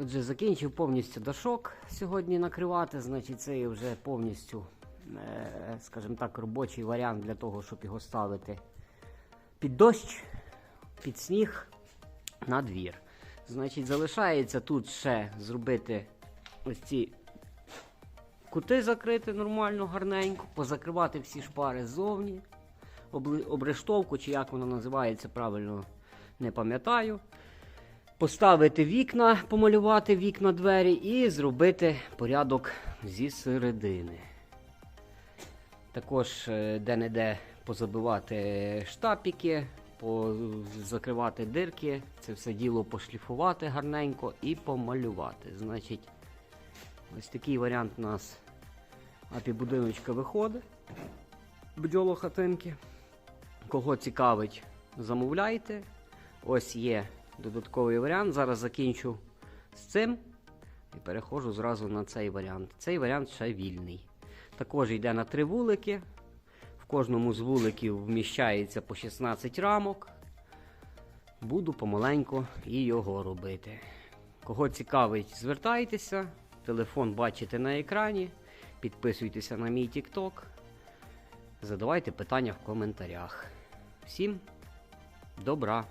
Отже, закінчив повністю дошок сьогодні накривати. Значить, це є вже повністю, е, скажімо так, робочий варіант для того, щоб його ставити під дощ, під сніг на двір. Значить, залишається тут ще зробити ось ці кути закрити нормально, гарненько, позакривати всі шпари ззовні, обрештовку, чи як вона називається правильно, не пам'ятаю. Поставити вікна, помалювати вікна двері і зробити порядок зі середини. Також е, де-не-де позабивати штапіки, закривати дирки, це все діло пошліфувати гарненько і помалювати. Значить, ось такий варіант у нас апі-будиночка виходить. Бджоло хатинки. Кого цікавить, замовляйте. Ось є додатковий варіант. Зараз закінчу з цим і переходжу зразу на цей варіант. Цей варіант ще вільний. Також йде на три вулики. В кожному з вуликів вміщається по 16 рамок. Буду помаленьку і його робити. Кого цікавить, звертайтеся. Телефон бачите на екрані. Підписуйтеся на мій TikTok. Задавайте питання в коментарях. Всім добра!